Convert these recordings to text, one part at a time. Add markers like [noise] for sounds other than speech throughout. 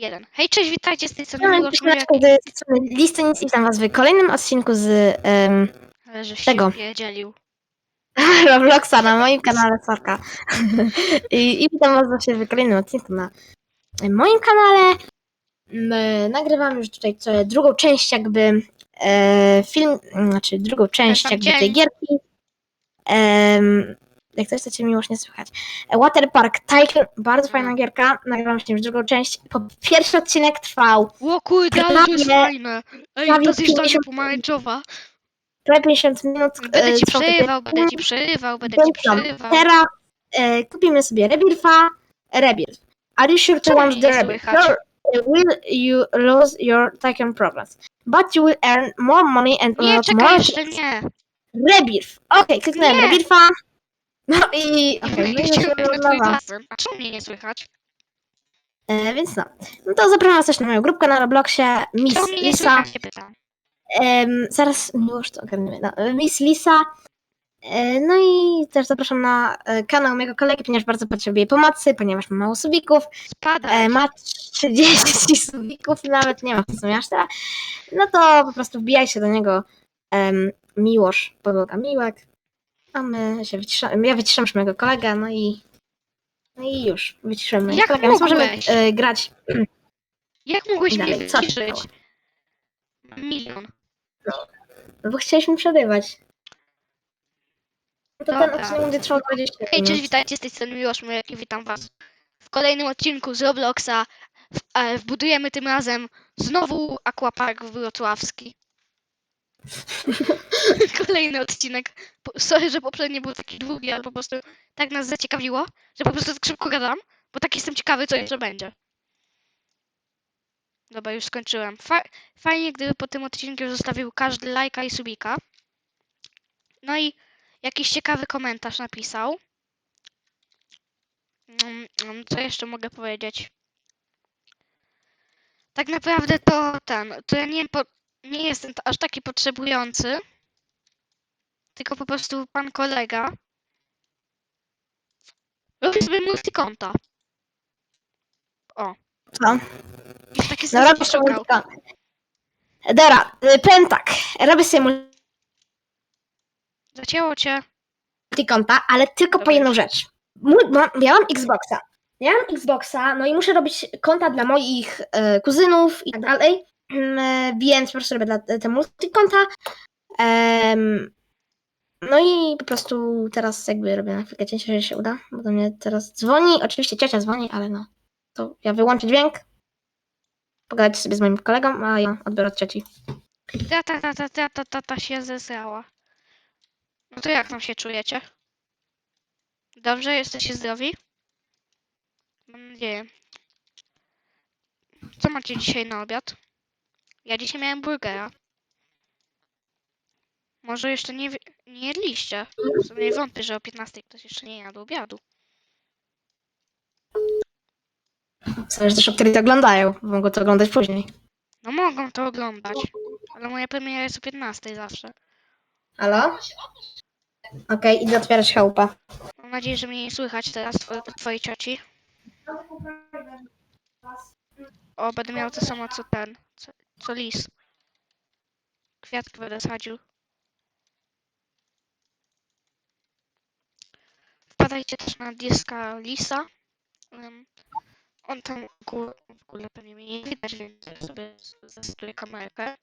Jeden. Hej, cześć, witajcie z tej strony tej strony Listy Nic i witam was w kolejnym odcinku z um, Ale żeś tego. się pierdzielił. Robloxa [laughs] na moim kanale Sorka. [laughs] I, I witam was właśnie w kolejnym odcinku na moim kanale. My nagrywam już tutaj co- drugą część jakby e, film, znaczy drugą część jakby tej gierki. Em, jak coś chcecie miłość nie słychać. E, Water Park Tycoon, bardzo fajna gierka. Nagrywam się już drugą część. Po, pierwszy odcinek trwał O kurde, ale to jest Prawie- fajne. Ej, prawie ta zjeżdżalnia 50 pomarańczowa. prawie 50 minut. Będę e, ci trwał przerywał, będę ci przerywał, będę ci przerywał. Teraz e, kupimy sobie Rebirfa. Rebirf. Are you sure to Czemu want mnie the nie Rebirf? słychać? Or will you lose your Tycoon problems? But you will earn more money and Nie, unlock czekaj, more jeszcze things. nie. Rebirf. Okej, kliknąłem Nie. Rebirfa. No i... Okej, no na twój. A czemu mnie nie słychać? E, więc no. No to zapraszam was też na moją grupkę na Robloxie. Miss Czemu mnie nie Lisa. słychać, się pytam. Em, zaraz już to ogarniemy. No, e, Miss Lisa. E, No i też zapraszam na e, kanał mojego kolegi, ponieważ bardzo potrzebuję pomocy, ponieważ mam mało subików. Spadaj. E, ma 30 [laughs] subików, nawet nie ma w sumie aż tyle. No to po prostu wbijajcie do niego em, Miłosz, podłoga Miłek. A my się wyciszamy. Ja wyciszam już mojego kolegę, no i. No i już, wyciszyłem mojego Jak kolegę, więc możemy mogłeś? e, grać. [clears throat] Jak mogłeś mnie dalej, co się wyciszyć? stało? Milion. No bo chcieliśmy przerywać. No to ten Dobra. odcinek będzie trwał 20 minut. Hej, cześć, witajcie z tej strony Miłosz Mujak i witam was w kolejnym odcinku z Robloxa. W, e, wbudujemy tym razem znowu Aquapark wrocławski. [laughs] Kolejny odcinek. Sorry, że poprzedni był taki długi, ale po prostu tak nas zaciekawiło, że po prostu tak szybko gadam, bo tak jestem ciekawy, co jeszcze będzie. Dobra, już skończyłem. Fa fajnie, gdyby po tym odcinku zostawił każdy lajka i subika. No i jakiś ciekawy komentarz napisał. Mm, mm, Co jeszcze mogę powiedzieć? Tak naprawdę to ten, to ja nie, po, nie jestem aż taki potrzebujący, tylko po prostu pan kolega robi sobie multikonta. O, Co? już takie No sobie robisz szukał. multikon. Dobra, y, powiem tak. Robię sobie Zacięło cię. multikonta, ale tylko po Dobra, jedną już. rzecz. Bo ja mam Xboxa. Ja mam Xboxa, no i muszę robić konta dla moich e, kuzynów i tak dalej. E, więc po prostu robię dla, te multikonta. Em, no i po prostu teraz jakby robię na chwilkę cięcie, że się uda, bo do mnie teraz dzwoni. Oczywiście ciocia dzwoni, ale no. To ja wyłączę dźwięk. Pogadać sobie z moim kolegą, a ja odbiorę od cioci. Ta, ta, ta, ta, ta, ta, ta, ta się zesrała. No to jak tam się czujecie? Dobrze? Jesteście zdrowi? Mam nadzieję. Co macie dzisiaj na obiad? Ja dzisiaj miałem burgera. Może jeszcze nie, nie jedliście? W sumie wątpię, że o 15 ktoś jeszcze nie jadł obiadu. Zależy też, o której to oglądają. Mogą to oglądać później. No mogą to oglądać, ale moja premiera jest o 15 zawsze. Halo? Okej, idę otwierać chałupę. Mam nadzieję, że mnie nie słychać teraz tw- od twojej cioci. O, będę miał to samo co ten, co, co lis. Kwiatki będę sadził. Wpadajcie też na diska lisa. On tam w ogóle, pewnie mnie nie widać, więc sobie zastosuję kamerkę.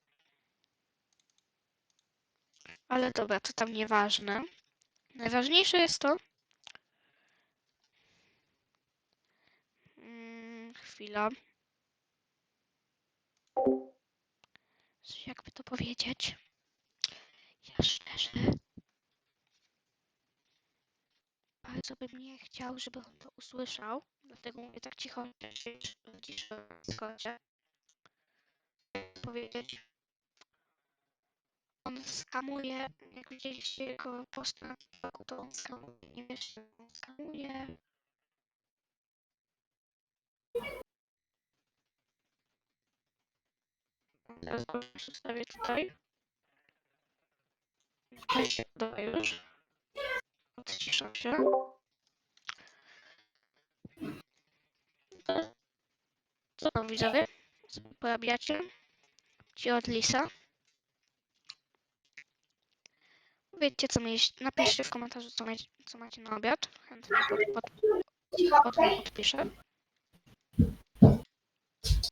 Ale dobra, to tam nieważne. Najważniejsze jest to... Mm, chwila. Jakby to powiedzieć? Ja szczerze bardzo bym nie chciał, żeby on to usłyszał. Dlatego mówię tak cicho, że się ciszę Discordzie. Powiedzieć. On skamuje, jak widzieliście jego post na TikToku, to on skamuje, nie wiesz, on skamuje. Teraz przedstawię tutaj. To się udaje już. Odciszam się. Co tam widzowie? Co porabiacie? Ci od Lisa. Powiedzcie co mieliście, napiszcie w komentarzu co, mieć, co macie na obiad. Chętnie pod, pod, potem podpiszę.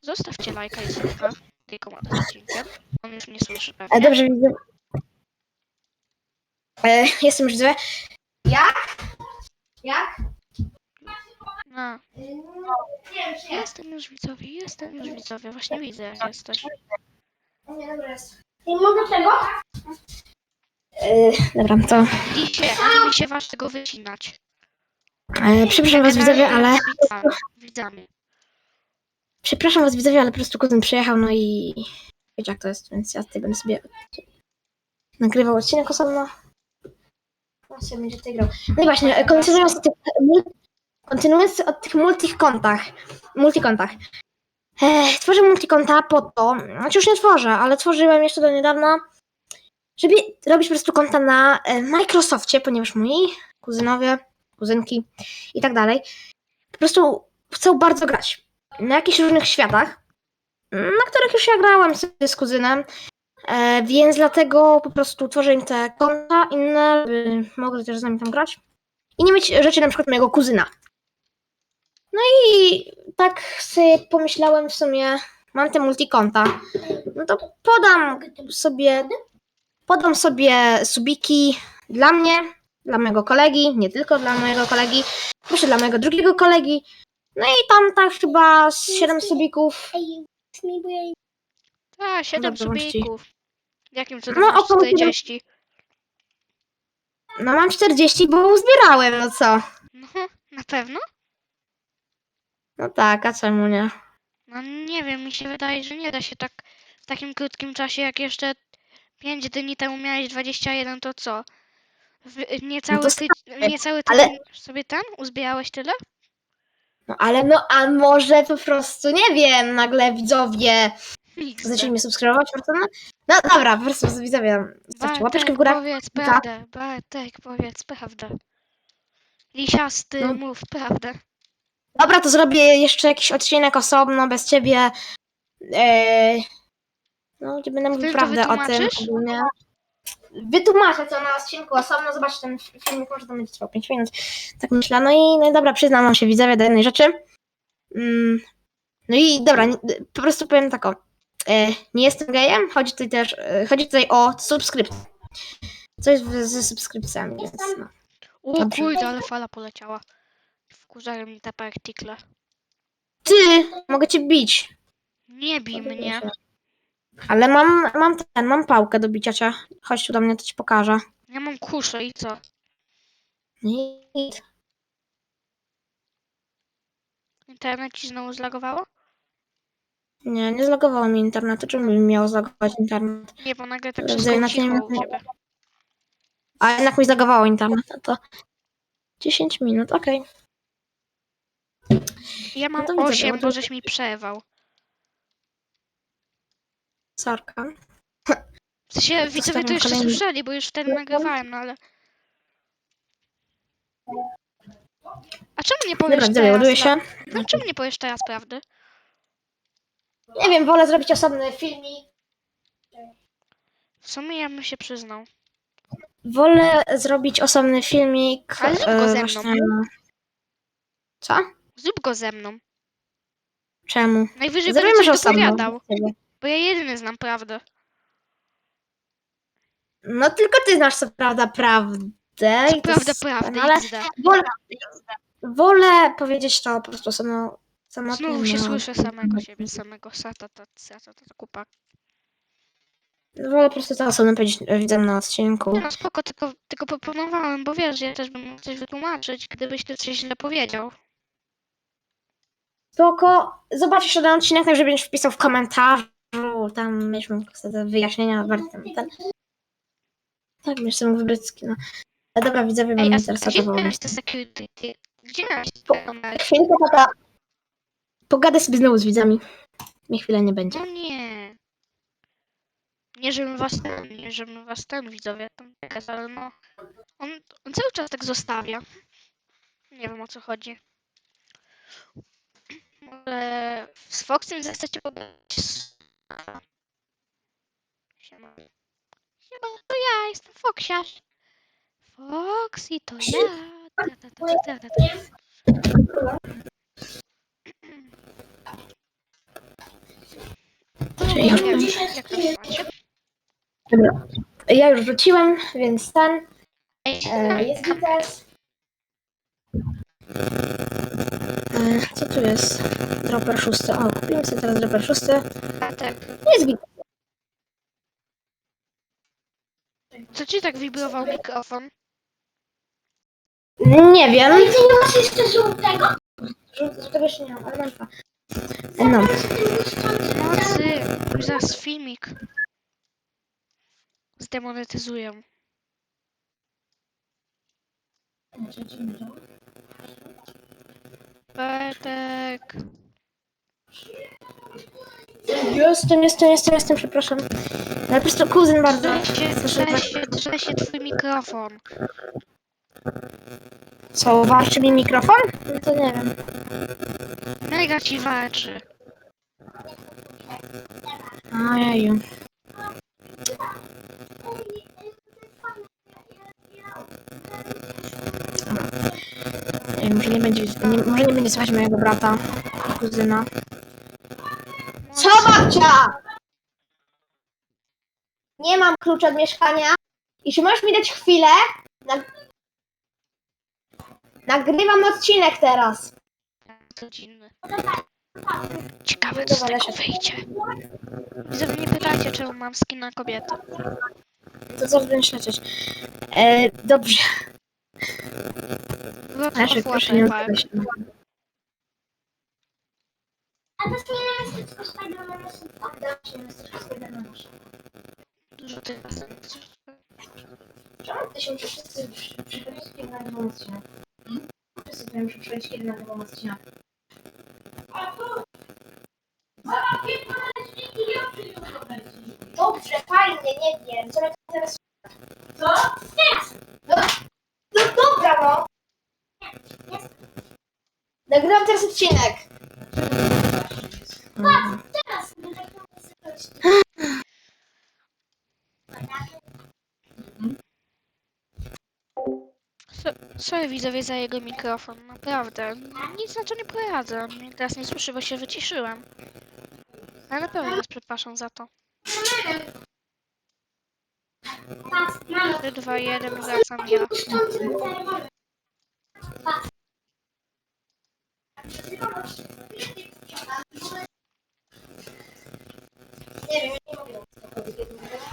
Zostawcie lajka i suba tej komody z odcinkiem. On już mnie słyszy E, pewnie. dobrze widzę. E, jestem już widzę. Jak? Jak? No, Nie wiem, czy jestem już widzowie, jestem już widzowie. Właśnie widzę jak jesteś. Nie, dobra jest. Nie mogę tego? E, dobra, to. Dzisiaj ani mi się was tego wycinać. E, przepraszam was widzowie, ale. Widzami. Przepraszam was widzowie, ale po prostu kuzyn przyjechał, no i wiecie jak to jest, więc ja tutaj będę sobie nagrywał odcinek osobno. On sobie będzie tutaj grał. No i właśnie, kontynuując o tych, kontynuując o tych multikontach, multikontach. E, tworzę multikonta po to, znaczy już nie tworzę, ale tworzyłem jeszcze do niedawna, żeby robić po prostu konta na e, Microsoftie, ponieważ moi kuzynowie, kuzynki i tak dalej, po prostu chcą bardzo grać na jakichś różnych światach, na których już ja grałem sobie z kuzynem, e, więc dlatego po prostu tworzę im te konta inne, żeby mogli też z nami tam grać i nie mieć rzeczy na przykład mojego kuzyna. No i tak sobie pomyślałem w sumie, mam te multikonta, no to podam sobie, podam sobie subiki dla mnie, dla mojego kolegi, nie tylko dla mojego kolegi, jeszcze dla mojego drugiego kolegi, no i tam tak chyba z 7 subików. A, 7 Dobrze, bądź ci. subików. Jakim cudem No, masz około siedem- 40? No mam 40, bo uzbierałem, no co? No, na pewno? No tak, a czemu nie? No nie wiem, mi się wydaje, że nie da się tak w takim krótkim czasie, jak jeszcze 5 dni temu miałeś 21, to co? W, niecały, to ty, niecały ale- tydzień sobie ten uzbierałeś tyle? No ale no, a może po prostu, nie wiem, nagle widzowie zaczęli mnie subskrybować, prostu, no, no dobra, po prostu widzowie, zostawcie łapeczkę w górę. powiedz Tak. prawdę, Bartek, powiedz prawdę. Lisiasty, No. mów prawdę. Dobra, to zrobię jeszcze jakiś odcinek osobno, bez ciebie, e, no, gdzie będę mówił Ty to prawdę o tym wytłumaczysz? ogólnie. Wytłumaczę to na odcinku osobno, zobaczcie ten filmik, może to będzie trwał 5 minut, tak myślę. No i, no i dobra, przyznam się widzowie do jednej rzeczy. Mm, no i dobra, po prostu powiem tak o. E, nie jestem gejem, chodzi tutaj też, e, chodzi tutaj o subskrypcję. Co jest w- ze subskrypcjami, więc no. O kurde, ale fala poleciała. Wkurzają mnie te partikle. Ty, mogę cię bić. Nie bij mnie. Ale mam, mam ten, mam pałkę do bicia cię. Chodź tu do mnie, to ci pokażę. Ja mam kuszę i co? Nic. Internet ci znowu zlagowało? Nie, nie zlogowało mi internetu. Czemu mi miało zlogować internet? Nie, bo nagle tak wszystko jednak nie ucichło u ciebie. A jednak mi zlogowało internet. No to 10 minut, okej. Ja mam No to widzę, 8, to- bo żeś mi przerwał. Sorka. W sensie, widzowie to jeszcze kolejny- słyszeli, bo już wtedy nagrywałem, no ale... A czemu nie powiesz Dobra, teraz... się. No czemu nie powiesz teraz prawdy? Nie wiem, wolę zrobić osobny filmik. W sumie ja bym się przyznał. Wolę zrobić osobny filmik. Ale zrób go e, ze mną. właśnie Co? Zrób go ze mną. Czemu? Najwyżej będę Zrobimy, że coś osobno. dopowiadał, bo ja jedyny znam prawdę. No tylko ty znasz co prawda prawdę. Co i to prawda, jest- prawdę, no, ale XD. wolę, wolę powiedzieć to po prostu samo, samotnie. Znowu się no. słyszę samego siebie, samego sata, ta, sata, ta, kupa. Wolę po prostu to osobno powiedzieć e, widzom na odcinku. No spoko, tylko, tylko proponowałem, bo wiesz, ja też bym mógł coś wytłumaczyć, gdybyś ty coś źle powiedział. Spoko. Zobaczysz ten odcinek, także będziesz wpisał w komentarzu. Tam mógł wtedy wyjaśnienia bardziej ten. Tak, sobie mógł wybrać skina. E, Dobra, widzowie, Ej, będę a teraz gdzie te security? Po- te numery? Chwilkę tata. Pogadę sobie znowu z widzami. Mnie chwilę nie będzie. No nie. Nie, żebym was ten, nie, żebym was ten widzowie tam teraz, ale no. On, on cały czas tak zostawia. Nie wiem o co chodzi. Może w Foxem zechcecie pogadać. z- Siema. Siema, to ja jestem Foxiarz. Foxy, to ja. Ta, ta, ta, ta, ta, ta. Czyli już- Nie wiem, jak to macie? Dobra. Ja już wróciłem, więc ten. Ej, E, jest gites. Co tu jest? Dropper szósty. O, kupimy sobie teraz dropper szósty. a tak. Jest gites. Co ci tak wibrował mikrofon? Nie wiem. No i ty nie masz jeszcze żółtego? Żółtego jeszcze nie mam, ale mam dwa. No. Mocy, już zaraz filmik. Zdemonetyzują. Bartek. Jestem, jestem, jestem, jestem, przepraszam. Ale po prostu kuzyn bardzo. Drze się, Proszę twój mikrofon. Co, warczy mi mikrofon? No to nie wiem. Mega ci walczy. Ojeju. Ej, może nie będzie, nie, może nie będzie słychać mojego brata, kuzyna. Co babcia? Nie mam klucza od mieszkania. I czy możesz mi dać chwilę? Nag... Nagrywam odcinek teraz. Godzinny. Ciekawe, co z tego wyjdzie. Widzowie, nie pytajcie, czemu mam skin na kobietę. To zaraz będę śledzić. E, dobrze. Znaczy, of proszę nie Waterpark. odkryć. A to nie jest tylko Spider-Man, jest Spider-Man. Dużo tych Czemu ty się musisz wszyscy przychodzić kiedy na nową odcinek? Wszyscy tutaj muszą przychodzić kiedy na nową odcinek. Dobrze, fajnie, nie wiem. Co to teraz... Co? Teraz! No, no dobra, no! Nagrywam teraz odcinek. Teraz! So- Sorry widzowie za jego mikrofon, naprawdę. Nic na to nie poradzę. Mnie teraz nie słyszy, bo się wyciszyłem. Ale na pewno was przepraszam za to. Patrz, mamo. 3, 2, 1, wracam ja. Nie wiem, nie mogę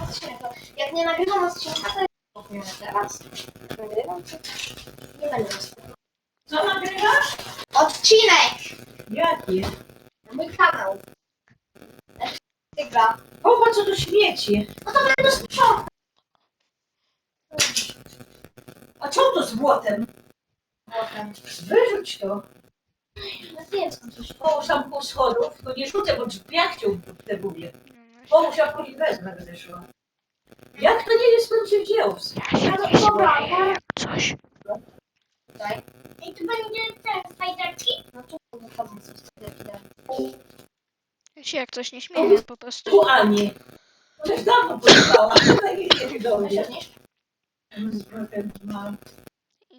odcinka. Jak nie nagrywam odcinka, to nie teraz. Nagrywam, czy nie będę. Co nagrywasz? Odcinek Jaki? na mój kanał. Tygra. Popatrz, co tu śmieci. No to będę sprzątał. A co to z błotem? Potem. Wyrzuć to. Skąd coś Połóż tam pół schodów, tylko nie rzucę, bo ja chciał te buwie. No, Połóż, ja później wezmę, będę szła. Jak to nie jest, skąd się? Ja No nie dobra, no. jak coś. tutaj. I tu będzie ten Spiderki? No tu wychodzą z tego. Ja się jak coś nie śmieję po prostu. Tu Ani. To już dawno pojechała. [laughs] Tutaj nie do mnie.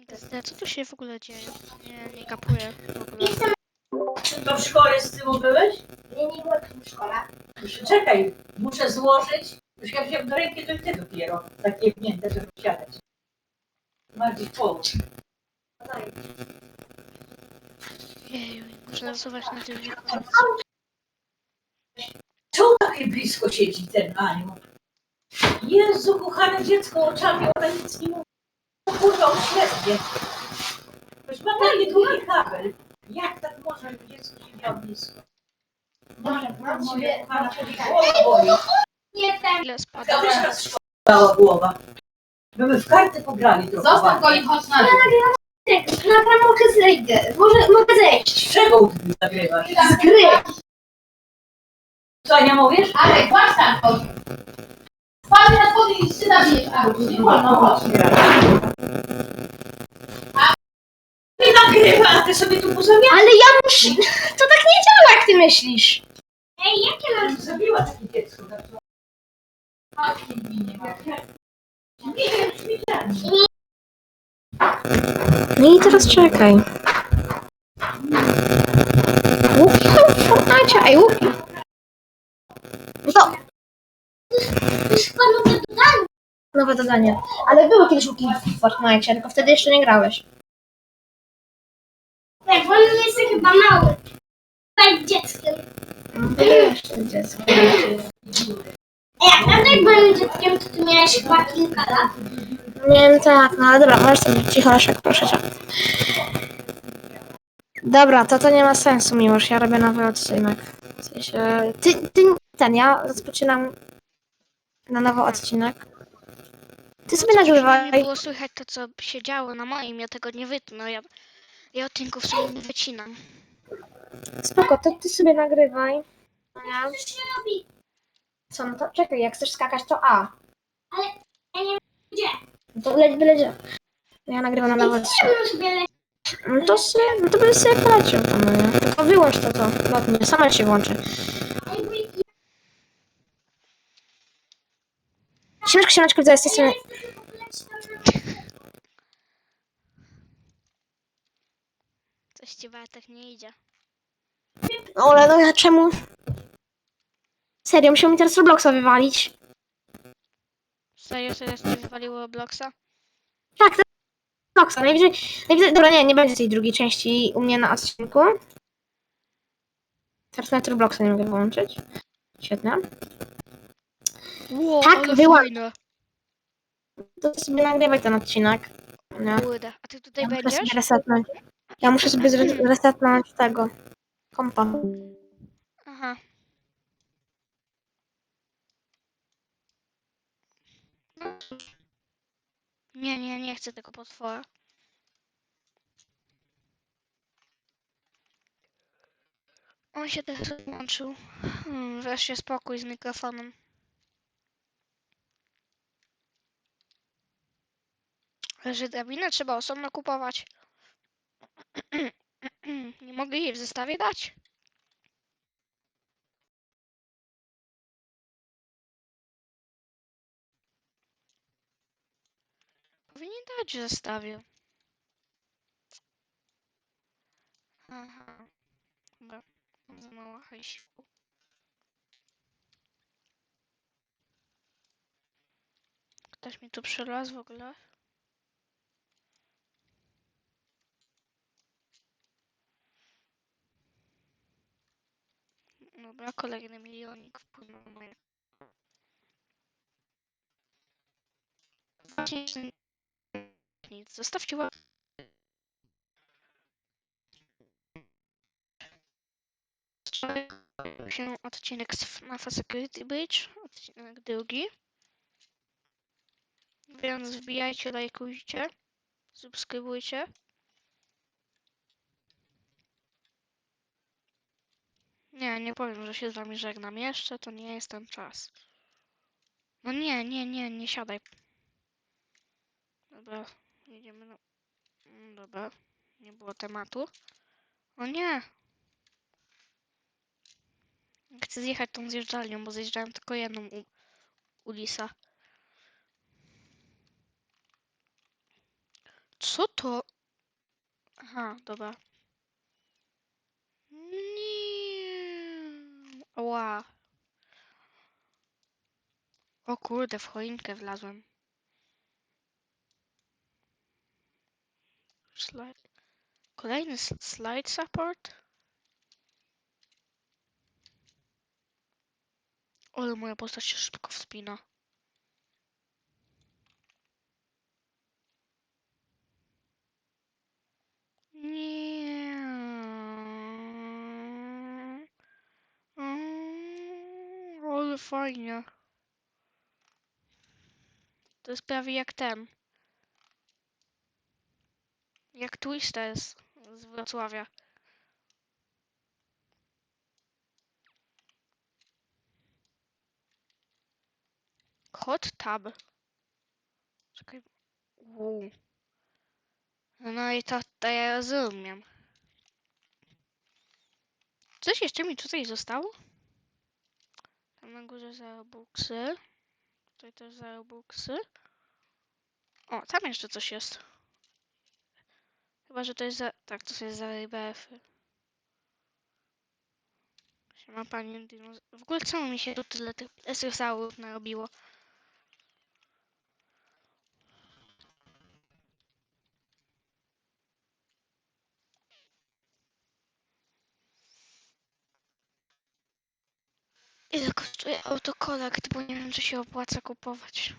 XD, co tu się w ogóle dzieje? Nie, nie kapuję w ogóle. To w szkole z tym byłeś? Nie, nie byłem w szkole. Czekaj, muszę złożyć. Już jak wziąłem do ręki, to i ty dopiero. Takie pnięte, żeby siadać. Bardziej połóż. Jeju, muszę nasuwać na tym. Co takie blisko siedzi ten Aniu? Jezu, kochane dziecko oczami, ona nic nie mówi. Kurwa, uślepnie. Już ma taki długi kabel. Jak tak żeby dziecko siedziało blisko? Dobrze, mam Moja ciebie. kochana, głowa boli. nie ten. Ile spada? Dobrze raz szkoła głowa. My by w karty pograli trochę. Zostaw go i chodź na dół. Nagram, mogę zejdę. Może mogę zejść. Z czego nagrywasz? Z gry. Co, nie mówisz? Arek, płacz tam chodź. Spadł na schody i się zabijesz, Arek. Nie wolno, chodź. Ty na nagrywa, a ty sobie tu pozamiatasz. Ale ja muszę... [laughs] To tak nie działa, jak ty myślisz. Ej, jakie masz... Zabiła takie dziecko. tak to- Jak ja- Nie wiem, czy widziałem. No i teraz czekaj. Łuki w Fortnite, ej łuki. No to To jest chyba nowe dodanie. nowe dodanie. Ale były kiedyś łuki w Fortnite, tylko wtedy jeszcze nie grałeś. Tak, bo on jest chyba mały. Dzieckiem. No to jeszcze dziecko. Ej, a prawda jak byłem dzieckiem, to ty miałeś chyba kilka lat? Miałem tak, no ale dobra, możesz sobie cicho, Leszek, proszę cię. Dobra, to to nie ma sensu, Miłosz, ja robię nowy odcinek. W sensie, ty, ty, ten, ja rozpoczynam na nowy odcinek. Ty sobie Nie nagrywaj. było słychać to, co się działo na moim, ja tego nie wytnę. Ja, ja odcinków sobie nie wycinam. Spoko, to ty sobie nagrywaj. No ja. Co się robi? Co, no to czekaj, jak chcesz skakać, to A. Ale ja nie wiem gdzie. No to leć, wyleć. Ja nagrywam na nowy odcinek. No to sobie, no to będę sobie polecił no nie? Tylko wyłącz to, to, lotnie, sama się włączy. Ej, bo ja Siemeczko, widzę z tej strony. Coś ci Bartek nie idzie. Ale no ja czemu? Serio, musiał mi teraz Robloxa wywalić. Serio, teraz ci wywaliło Robloxa? Tak, teraz Robloxa. Najwyżej, najwyżej, dobra, nie, nie będzie tej drugiej części u mnie na odcinku. Teraz nawet Robloxa nie mogę wyłączyć. Świetne. Wow, Tak, ale fajne. To sobie nagrywaj ten odcinek. Nie. Kurde, a ty tutaj Ja muszę będziesz? sobie resetnąć. Ja muszę sobie zre- resetnąć tego kompa. Aha. No cóż. Nie, nie, nie chcę tego potwora. On się teraz odłączył. Hmm, wreszcie spokój z mikrofonem. Że drabinę trzeba osobno kupować. [clears throat] Nie mogę jej w zestawie dać? Powinien dać w zestawie. Aha. Dobra. Za mało hajsiku. Ktoś mi tu przylazł w ogóle? Dobra, kolejny milionik wpłynął na moje. Właśnie nic. Zostawcie łapkę. Się odcinek z FNAF Security Breach, odcinek drugi. Więc wbijajcie, lajkujcie, subskrybujcie. Nie, nie powiem, że się z wami żegnam jeszcze, to nie jest ten czas. No nie, nie, nie, nie siadaj. Dobra, jedziemy na... Mm, Dobra, nie było tematu. O nie! Chcę zjechać tą zjeżdżalnią, bo zjeżdżałem tylko jedną u, u Lisa. Co to? Aha, dobra. Nie. Ła. O kurde, w choinkę wlazłem. Slide. Kolejny slide support? Ale moja postać się szybko wspina. Nie. Fajnie. To jest prawie jak ten. Jak Twister z, Wrocławia. Hot tab. Czekaj. Uuu. No i to, to ja rozumiem. Coś jeszcze mi tutaj zostało? Tam na górze zarobuksy. Tutaj też zarobuksy. O, tam jeszcze coś jest. Chyba, że to jest za... Tak, to jest za RBF-y. Siema pani dinoz... W ogóle czemu mi się tu tyle tych esosaurów narobiło? Ile kosztuje autokolekt, bo nie wiem, czy się opłaca kupować.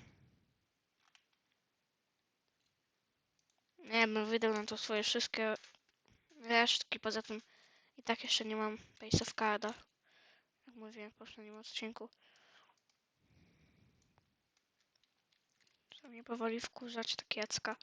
Nie bym wydał na to swoje wszystkie resztki, poza tym i tak jeszcze nie mam Pace of Carda. Jak mówiłem w poprzednim odcinku. To mnie powoli wkurzać, ta kiecka.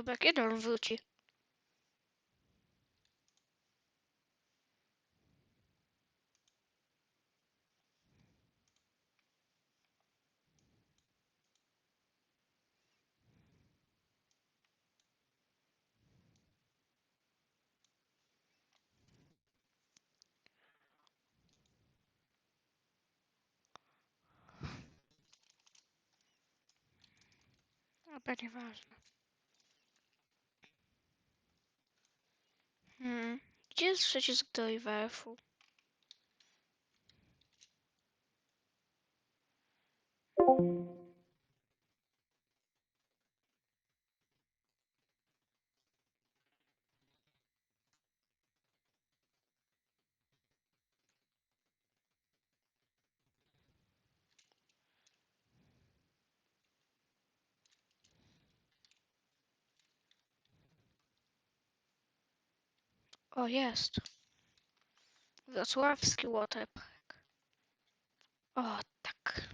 Dobra, kiedy on wróci? Dobra, nieważne. Hmm. Gdzie jest przycisk do IWF-u? O, jest. Wrocławski Waterpark. O, tak.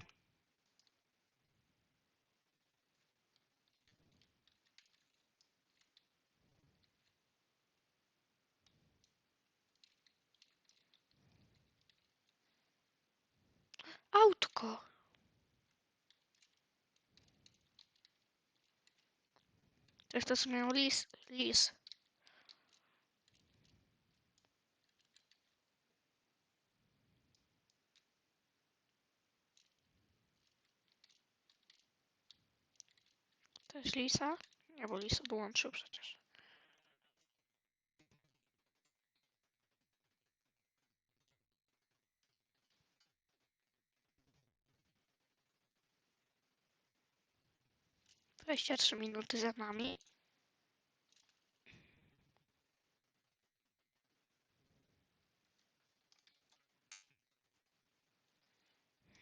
Autko. To jest to, co miał lis. lis. Jest lisa? Nie, bo lis odłączył przecież. Dwadzieścia trzy minuty za nami.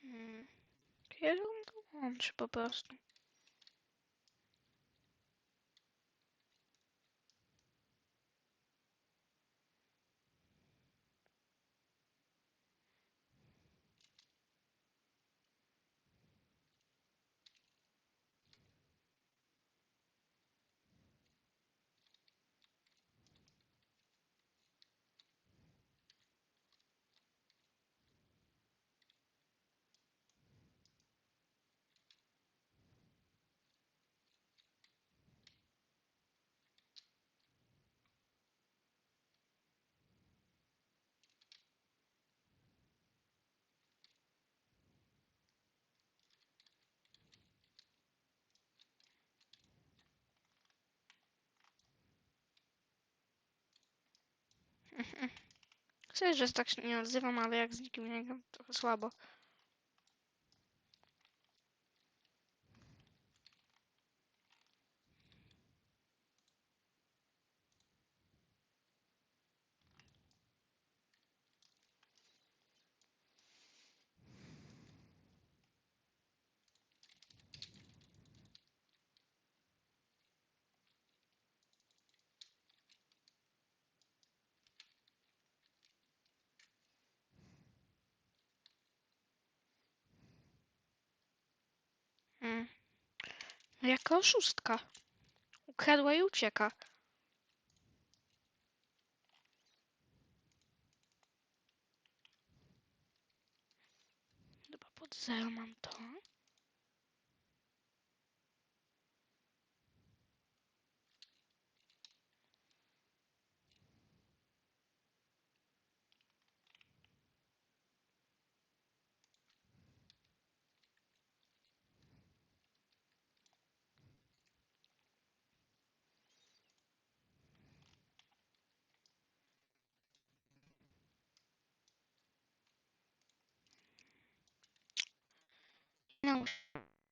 Hmm. Kiedy on po prostu? Chcę, że tak się nie odzywam, ale jak z nikim nie gram, trochę słabo. Jaka oszustka. Ukradła i ucieka. Dobra, pod zero mam to.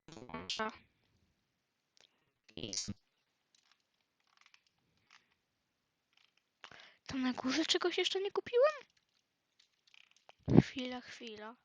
Dobrze. Please. Tam na górze czegoś jeszcze nie kupiłem? Chwila, chwila.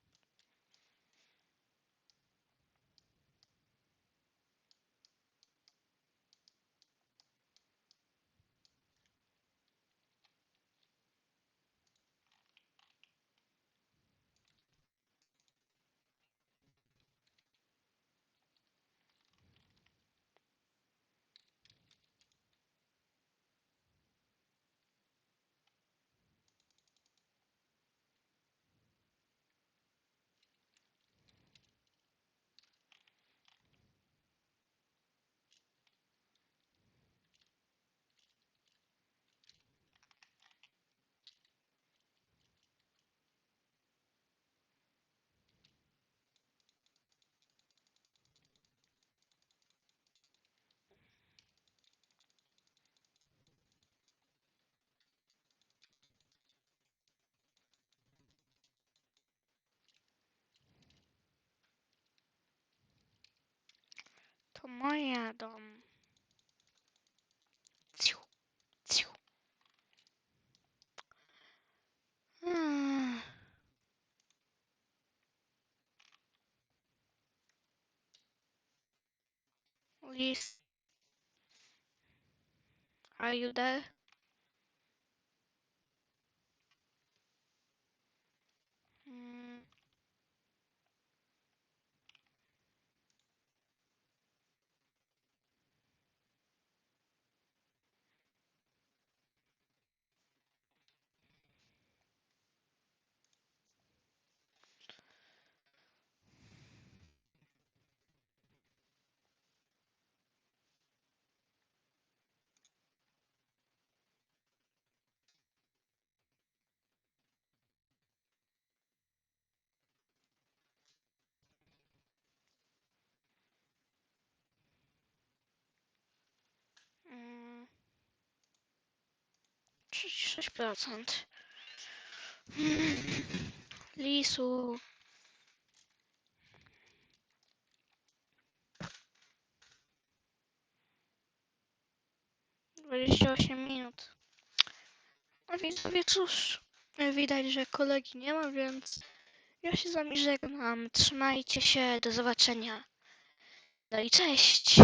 To moja dom. Ciu, ciu. Mm. Liz. Are you there? 36%. Mm. Lisu. Dwadzieścia osiem minut. No widzowie, cóż, widać, że kolegi nie ma, więc ja się z wami żegnam. Trzymajcie się, do zobaczenia. No i cześć!